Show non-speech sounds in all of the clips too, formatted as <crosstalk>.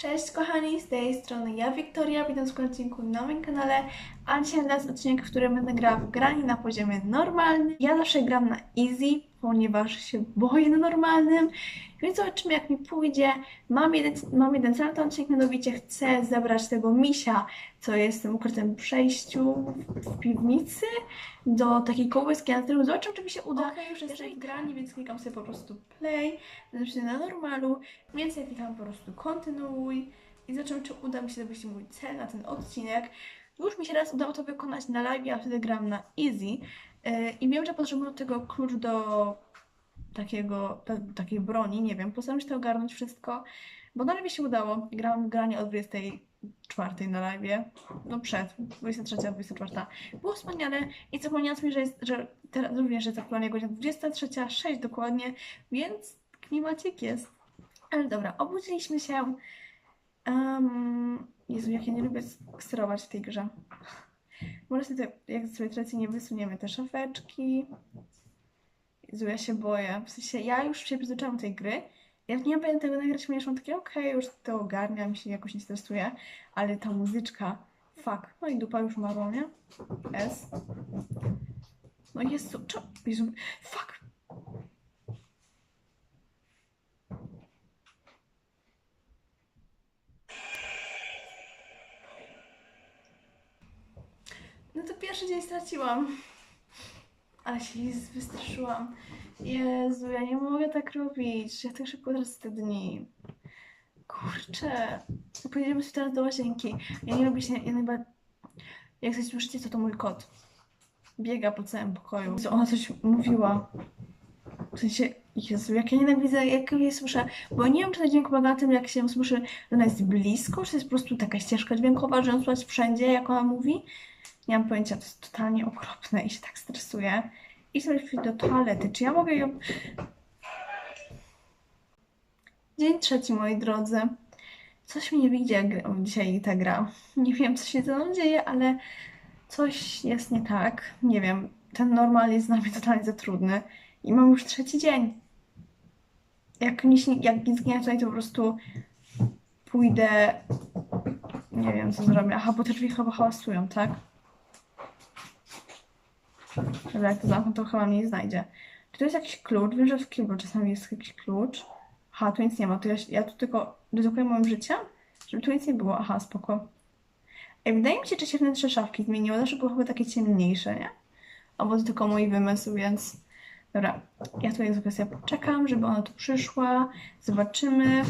Cześć kochani, z tej strony ja Wiktoria, witam w odcinku na moim kanale, a dzisiaj dla Was odcinek, w którym będę grała w granie na poziomie normalnym. Ja zawsze gram na easy, ponieważ się boję na normalnym, więc zobaczymy jak mi pójdzie. Mam jeden, mam jeden cel na ten odcinek, mianowicie chcę zebrać tego misia, co jest w tym ukrytym przejściu w, piwnicy, do takiej kołyski na tyłu. Zobaczymy czy mi się uda. Okay, już jestem w grani, więc klikam sobie po prostu play, znaczy na normalu, więc ja klikam po prostu kontynuuj i zobaczymy, czy uda mi się dobyć mój cel na ten odcinek. Już mi się raz udało to wykonać na live, a wtedy gram na easy yy, i wiem, że potrzebuję tego klucz do takiego, ta, takiej broni, nie wiem, postaram się to ogarnąć wszystko, bo na live się udało. Grałam w granie od 24 na live, no przed, 23, 24. Było wspaniale i zapomniałam sobie, że, jest, że teraz również jest aktualnie godzina 23.06 dokładnie, więc klimacik jest. Ale dobra, obudziliśmy się. Um, Jezu, jak ja nie lubię sterować w tej grze. Może sobie, jak sobie tradycyjnie wysuniemy te szafeczki. Jezu, ja się boję. W sensie, ja już się przyzwyczaiłam tej gry. Jak nie będę tego nagrać, już mam takie, okej, już to ogarniam, się jakoś nie stresuję. Ale ta muzyczka, fuck. No i dupa już marło, nie? S. No jest, co? Jezu, fuck. No to pierwszy dzień straciłam. Ale się wystraszyłam. Jezu, ja nie mogę tak robić. Ja tak szybko tracę te dni. Kurczę. Pojedziemy sobie teraz do łazienki. Ja nie lubię się, ja chyba... Jak coś słyszycie, to to mój kot. Biega po całym pokoju. Ona coś mówiła. W sensie, Jezu, jak ja nienawidzę, jak jej słyszę, bo nie wiem, czy ten dźwięk pomaga tym, jak się słyszy, że ona jest blisko, czy to jest po prostu taka ścieżka dźwiękowa, że ją słychać wszędzie, jak ona mówi. Nie mam pojęcia, to jest totalnie okropne i się tak stresuję. I sobie chwilę do toalety. Czy ja mogę ją... Dzień trzeci, moi drodzy. Coś mi nie wyjdzie dzisiaj ta gra. Nie wiem, co się ze mną dzieje, ale coś jest nie tak. Nie wiem, ten normal jest dla mnie totalnie za trudny. I mam już trzeci dzień. Jak nic, jak nic nie tutaj, to po prostu pójdę... Nie wiem, co zrobię. Aha, bo te drzwi chyba hałasują, tak? Ale jak to zamknę, to chyba mnie nie znajdzie. Czy to jest jakiś klucz? Wiem, że w kiblu czasami jest jakiś klucz. Aha, tu nic nie ma. To ja, ja tu tylko ryzykuję moim życiem, żeby tu nic nie było. Aha, spoko. Ej, wydaje mi się, że się wnętrze szafki zmieniło. Zawsze było chyba takie ciemniejsze, nie? Albo to tylko mój wymysł, więc... Dobra, ja tutaj sobie sobie poczekam, żeby ona tu przyszła. Zobaczymy.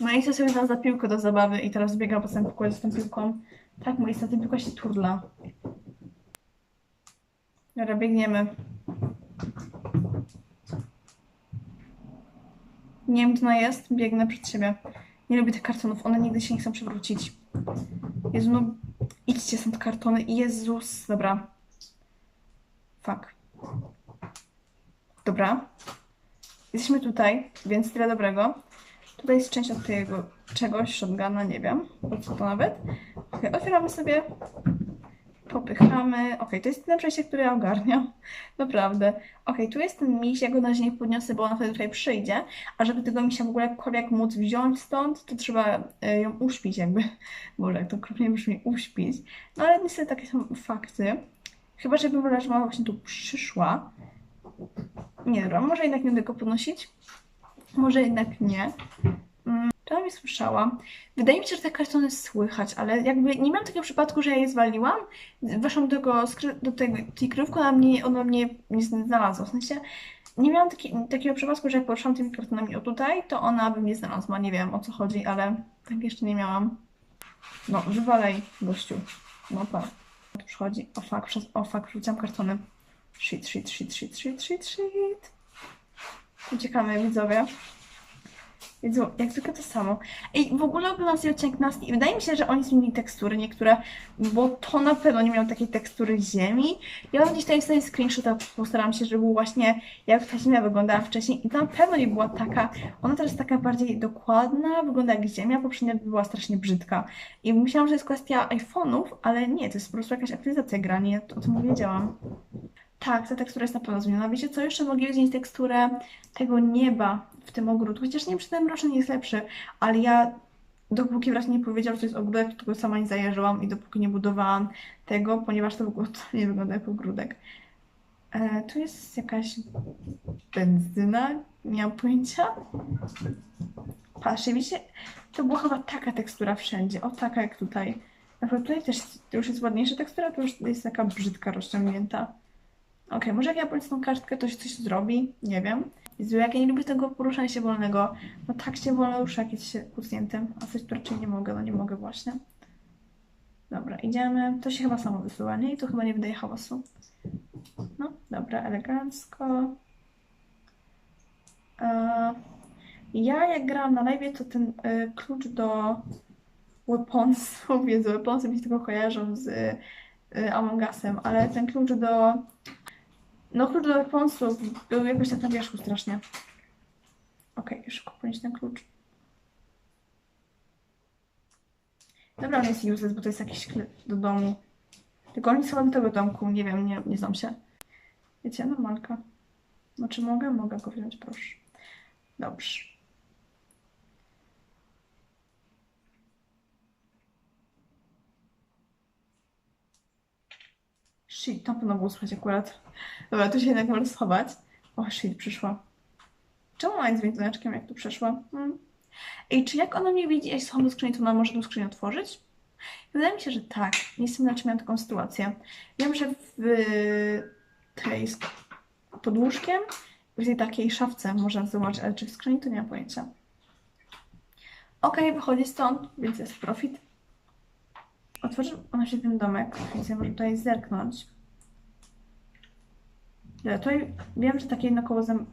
No i sobie da za piłkę do zabawy i teraz biega po całym pokoju z tą piłką. Tak, moja ta piłka się turla. Dobra, biegniemy. Nie wiem, gdzie jest. Biegnę przed siebie. Nie lubię tych kartonów. One nigdy się nie chcą przewrócić. Jezu, no idźcie stąd kartony. Jezus. Dobra. Fuck. Dobra. Jesteśmy tutaj, więc tyle dobrego. Tutaj jest część od tego czegoś, shotguna, nie wiem, po co to nawet. Okay, otwieramy sobie popychamy. Ok, to jest ten przejście, które ja ogarniam. <laughs> Naprawdę. Ok, tu jest ten miś, ja go na razie podniosę, bo ona wtedy tutaj przyjdzie. A żeby tego misia w ogóle jakkolwiek móc wziąć stąd, to trzeba e, ją uśpić jakby. <laughs> Boże, jak to okropnie brzmi, uśpić. No ale niestety takie są fakty. Chyba, żebym wolała, żeby ona właśnie tu przyszła. Nie dobra, może jednak nie będę go podnosić. Może jednak nie. To mi słyszałam. Wydaje mi się, że te kartony słychać, ale jakby nie miałam takiego przypadku, że ja je zwaliłam. Weszłam do tego, do tego tej kryjówki, ona mnie, ona mnie nie znalazła. W sensie nie miałam taki, takiego przypadku, że jak poruszałam tymi kartonami o tutaj, to ona by mnie znalazła. Nie wiem o co chodzi, ale tak jeszcze nie miałam. No, wywalej, gościu. No tak. Tu przychodzi. O fuck, przez, o fuck, wrzuciłam kartony. Shit, shit, shit, shit, shit, shit, shit. Uciekamy, widzowie. Więc jak zwykle to samo. I w ogóle oglądam sobie odcinek nas i wydaje mi się, że oni zmienili tekstury niektóre, bo to na pewno nie miało takiej tekstury ziemi. Ja mam gdzieś tutaj sobie screenshota, postaram się, żeby był właśnie jak ta ziemia wyglądała wcześniej i to na pewno nie była taka, ona teraz jest taka bardziej dokładna, wygląda jak ziemia, poprzednia była strasznie brzydka. I myślałam, że jest kwestia iPhone'ów, ale nie, to jest po prostu jakaś aktualizacja gra, nie, o tym wiedziałam. Tak, ta tekstura jest na pewno zmieniona. Wiecie co? Jeszcze mogli wziąć teksturę tego nieba w tym ogródku. Chociaż nie wiem, czy ten mroczny jest lepszy, ale ja dopóki wreszcie nie powiedział, że to jest ogródek, to tego sama nie zajarzyłam i dopóki nie budowałam tego, ponieważ to w ogóle nie wygląda jak ogródek. E, tu jest jakaś benzyna, nie mam pojęcia. Patrzcie, widzicie, to była chyba taka tekstura wszędzie, o taka jak tutaj. Na przykład tutaj też już jest ładniejsza tekstura, to już jest taka brzydka, rozciągnięta. Okej, może jak ja polecę tą kartkę, to się coś zrobi, nie wiem. Jezu, jak ja nie lubię tego poruszania się wolnego. No tak się wolno rusza, jak jest się kucniętym, a coś tu raczej nie mogę, no nie mogę właśnie. Dobra, idziemy. To się chyba samo wysyła, nie? I to chyba nie wydaje hałasu. No, dobra, elegancko. E, ja jak grałam na live, to ten e, klucz do weaponsów, <laughs> Jezu, weaponsy mi się tylko kojarzą z e, Among Usem, ale ten klucz do... No, klucz do weaponsów był jakoś tak na wierzchu strasznie. Okej, okay, szybko ponieść ten klucz. Dobra, on jest useless, bo to jest jakiś klucz do domu. Tylko on jest chyba do tego domku, nie wiem, nie, nie znam się. Wiecie, normalka. No czy mogę? Mogę go wziąć, proszę. Dobrze. Shit, to pewno było słychać akurat. Dobra, tu się jednak może schować. O, shit, przyszła. Czemu ona jest dzwoneczkiem, jak tu przeszła? Hmm. Ej, czy jak ona mnie widzi, jeśli schowam do skrzyni, to ona może tą skrzynię otworzyć? Wydaje mi się, że tak. Nie jestem na czym miałam taką sytuację. Wiem, że w tej pod łóżkiem, w tej takiej szafce można zobaczyć, ale czy w skrzyni, to nie mam pojęcia. Okej, wychodzi stąd, więc jest profit. Otworzy ona się ten domek, więc ja może tutaj zerknąć. Ja tutaj wiem, że takie naokoło zam...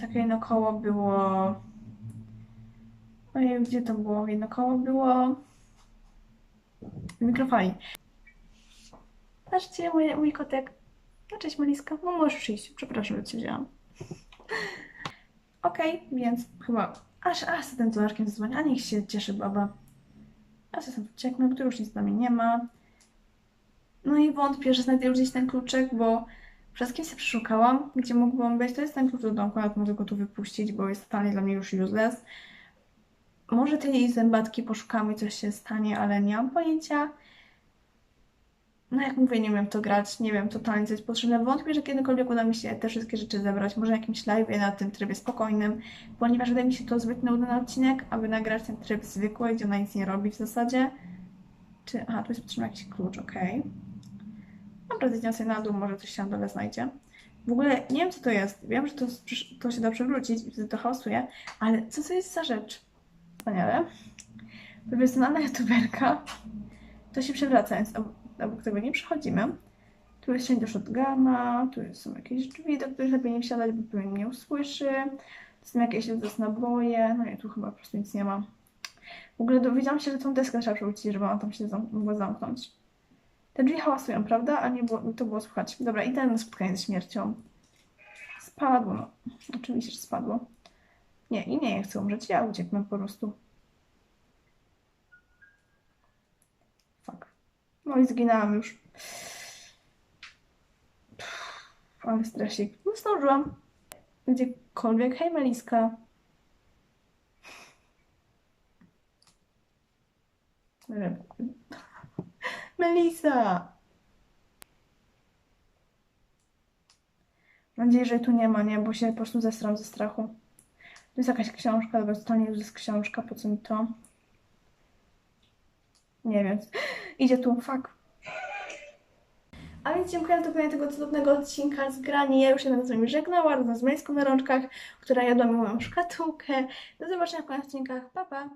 takie naokoło było... Ojej, gdzie to było? Jedno koło było... W mikrofali. Patrzcie, mój, mój kotek. No cześć Maliska. No możesz przyjść. Przepraszam, że cię wzięłam. Okej, więc chyba... Aż, aż z tym dzwoneczkiem zadzwonię. A niech się cieszy baba. A ucieknę, bo tu już nic z nami nie ma. No i wątpię, że znajdę już gdzieś ten kluczyk, bo wszystkim się przeszukałam, gdzie mógłbym być. To jest ten klucz do domku, ale mogę go tu wypuścić, bo jest totalnie dla mnie już useless. Może tej zębatki poszukamy, coś się stanie, ale nie mam pojęcia. No jak mówię, nie wiem to grać, nie wiem totalnie co jest potrzebne. Wątpię, że kiedykolwiek uda mi się te wszystkie rzeczy zebrać. Może jakimś live na tym trybie spokojnym, ponieważ wydaje mi się to zbyt nudny odcinek, aby nagrać ten tryb zwykły, gdzie ona nic nie robi w zasadzie. Czy... Aha, tu jest potrzebny jakiś klucz, okej. Okay. Zejdziemy sobie na dół, może coś się na dole znajdzie. W ogóle nie wiem co to jest. Wiem, że to, to się da przewrócić i wtedy to hałasuje, ale co to jest za rzecz? Wspaniale. Profesjonalna youtuberka. To się przewraca, więc obok tego nie przechodzimy. Tu jest cień do shotguna, tu są jakieś drzwi, do których lepiej nie wsiadać, bo pewnie mnie usłyszy. Tu są jakieś naboje, no i tu chyba po prostu nic nie ma. W ogóle dowiedziałam się, że tą deskę trzeba przewrócić, żeby ona tam się zam mogła zamknąć. Te drzwi hałasują, prawda? A nie było, to było słychać. Dobra, idę na spotkanie ze śmiercią. Spadło, no. Oczywiście, że spadło. Nie, i nie chcę umrzeć, ja ucieknę po prostu. Fuck. No i zginęłam już. Pff, ale stresik. No zdążyłam. Gdziekolwiek. Hej, Meliska. Melisa! Mam nadzieję, że tu nie ma, nie? Bo się po prostu zestram ze strachu. To jest jakaś książka, dobra, totalnie już jest książka, po co mi to? Nie wiem. Idzie tu, fuck. A więc dziękuję za oglądanie tego cudownego odcinka z grani. Ja już się z wami żegnała, razem z Mejską na rączkach, która jadła mi moją szkatułkę. Do zobaczenia w kolejnych odcinkach. Pa, pa!